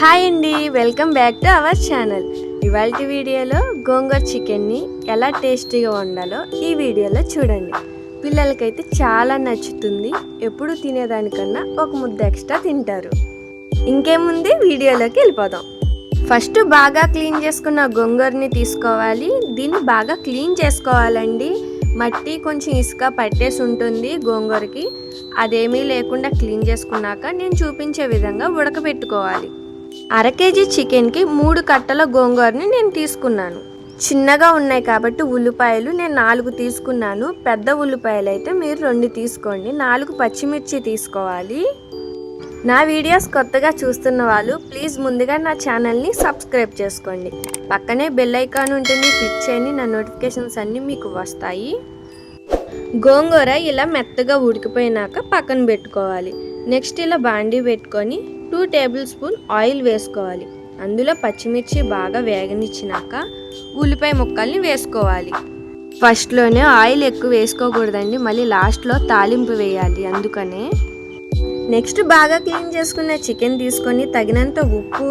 Hi అండి welcome back to our channel. ఇవాళ వీడియోలో గోంగూర చికెన్ని ఎలా టేస్టీగా వండాలో ఈ వీడియోలో చూడండి. పిల్లలకైతే చాలా నచ్చుతుంది ఎప్పుడు తినేదానికన్నా ఒక ముద్ద ఎక్స్ట్రా తింటారు. ఇంకేముంది వీడియోలోకి వెళ్ళిపోదాం. ఫస్ట్ బాగా క్లీన్ చేసుకున్న గోంగూరని తీసుకోవాలి. దీన్ని బాగా క్లీన్ చేసుకోవాలండి. మట్టి కొంచెం ఇసుక పట్టేసి ఉంటుంది గోంగూరకి. అదేమీ లేకుండా క్లీన్ చేసుకున్నాక నేను చూపించే విధంగా ఉడకబెట్టుకోవాలి అర కేజీ చికెన్కి మూడు కట్టల గోంగూరని నేను తీసుకున్నాను. చిన్నగా ఉన్నాయి కాబట్టి ఉల్లిపాయలు నేను నాలుగు తీసుకున్నాను. పెద్ద ఉల్లిపాయలు అయితే మీరు రెండు తీసుకోండి. నాలుగు పచ్చిమిర్చి తీసుకోవాలి. నా వీడియోస్ కొత్తగా చూస్తున్న వాళ్ళు ప్లీజ్ ముందుగా నా ఛానల్ని సబ్స్క్రైబ్ చేసుకోండి. పక్కనే బెల్ ఐకాన్ ఉంటుంది క్లిక్ చేయండి. నా నోటిఫికేషన్స్ అన్నీ మీకు వస్తాయి. గోంగూర ఇలా మెత్తగా ఉడికిపోయినాక పక్కన పెట్టుకోవాలి. నెక్స్ట్ ఇలా బాండీ పెట్టుకొని టూ టేబుల్ స్పూన్ ఆయిల్ వేసుకోవాలి. అందులో పచ్చిమిర్చి బాగా వేగనిచ్చినాక ఉల్లిపాయ ముక్కల్ని వేసుకోవాలి. ఫస్ట్లోనే ఆయిల్ ఎక్కువ వేసుకోకూడదండి. మళ్ళీ లాస్ట్లో తాలింపు వేయాలి అందుకనే. నెక్స్ట్ బాగా క్లీన్ చేసుకున్న చికెన్ తీసుకొని తగినంత ఉప్పు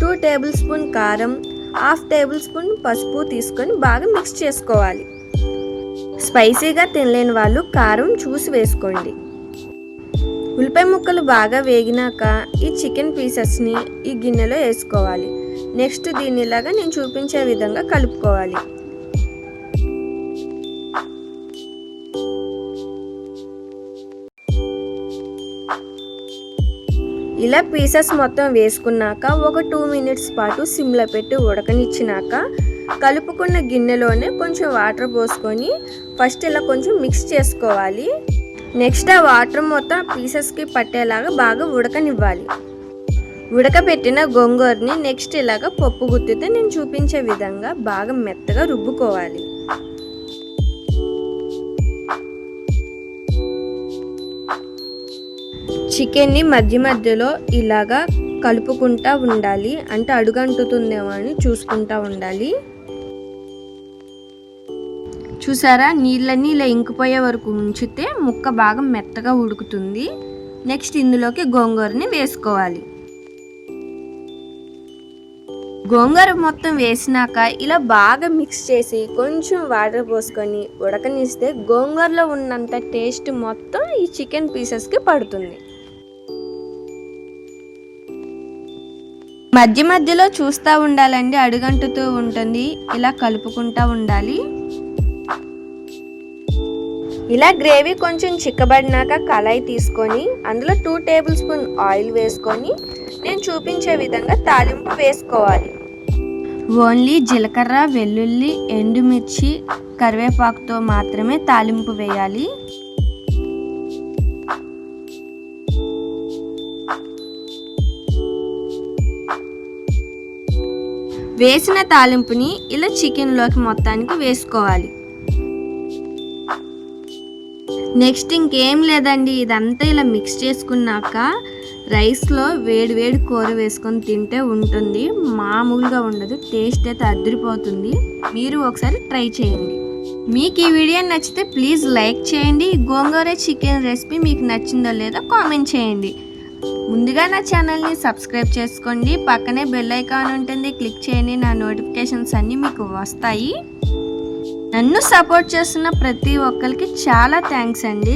టూ టేబుల్ స్పూన్ కారం హాఫ్ టేబుల్ స్పూన్ పసుపు తీసుకొని బాగా మిక్స్ చేసుకోవాలి. స్పైసీగా తినలేని వాళ్ళు కారం చూసి వేసుకోండి. ఉల్లిపాయ ముక్కలు బాగా వేగినాక ఈ చికెన్ పీసెస్ని ఈ గిన్నెలో వేసుకోవాలి. నెక్స్ట్ దీనిలాగా నేను చూపించే విధంగా కలుపుకోవాలి. ఇలా పీసెస్ మొత్తం వేసుకున్నాక ఒక టూ మినిట్స్ పాటు సిమ్లో పెట్టి ఉడకనిచ్చినాక కలుపుకున్న గిన్నెలోనే కొంచెం వాటర్ పోసుకొని ఫస్ట్ ఇలా కొంచెం మిక్స్ చేసుకోవాలి. నెక్స్ట్ ఆ వాటర్ మొత్తం పీసెస్కి పట్టేలాగా బాగా ఉడకనివ్వాలి. ఉడకబెట్టిన గోంగూరని నెక్స్ట్ ఇలాగ పప్పు గుత్తితే నేను చూపించే విధంగా బాగా మెత్తగా రుబ్బుకోవాలి. చికెన్ని మధ్య మధ్యలో ఇలాగా కలుపుకుంటా ఉండాలి. అంటే అడుగంటుతుందేమో అని చూసుకుంటా ఉండాలి. చూసారా? నీళ్ళన్నీ ఇలా ఇంకిపోయే వరకు ఉంచితే ముక్క బాగా మెత్తగా ఉడుకుతుంది. నెక్స్ట్ ఇందులోకి గోంగూరని వేసుకోవాలి. గోంగూర మొత్తం వేసినాక ఇలా బాగా మిక్స్ చేసి కొంచెం వాటర్ పోసుకొని ఉడకనిస్తే గోంగూరలో ఉన్నంత టేస్ట్ మొత్తం ఈ చికెన్ పీసెస్కి పడుతుంది. మధ్య మధ్యలో చూస్తూ ఉండాలండి అడుగంటుతూ ఉంటుంది ఇలా కలుపుకుంటూ ఉండాలి. ఇలా గ్రేవీ కొంచెం చిక్కబడినాక కళాయి తీసుకొని అందులో టూ టేబుల్ స్పూన్ ఆయిల్ వేసుకొని నేను చూపించే విధంగా తాలింపు వేసుకోవాలి. ఓన్లీ జీలకర్ర వెల్లుల్లి ఎండుమిర్చి కరివేపాకుతో మాత్రమే తాలింపు వేయాలి. వేసిన తాలింపుని ఇలా చికెన్లోకి మొత్తానికి వేసుకోవాలి. నెక్స్ట్ ఇంకేం లేదండి ఇదంతా ఇలా మిక్స్ చేసుకున్నాక రైస్లో వేడి వేడి కూర వేసుకొని తింటే ఉంటుంది. మామూలుగా ఉండదు టేస్ట్ అయితే అదిరిపోతుంది. మీరు ఒకసారి ట్రై చేయండి. మీకు ఈ వీడియో నచ్చితే ప్లీజ్ లైక్ చేయండి. గోంగూర చికెన్ రెసిపీ మీకు నచ్చిందో లేదో కామెంట్ చేయండి. ముందుగా నా ఛానల్ని సబ్స్క్రైబ్ చేసుకోండి. పక్కనే బెల్ ఐకాన్ ఉంటుంది క్లిక్ చేయండి. నా నోటిఫికేషన్స్ అన్నీ మీకు వస్తాయి. నన్ను సపోర్ట్ చేస్తున్న ప్రతి ఒక్కరికి చాలా థ్యాంక్స్ అండి.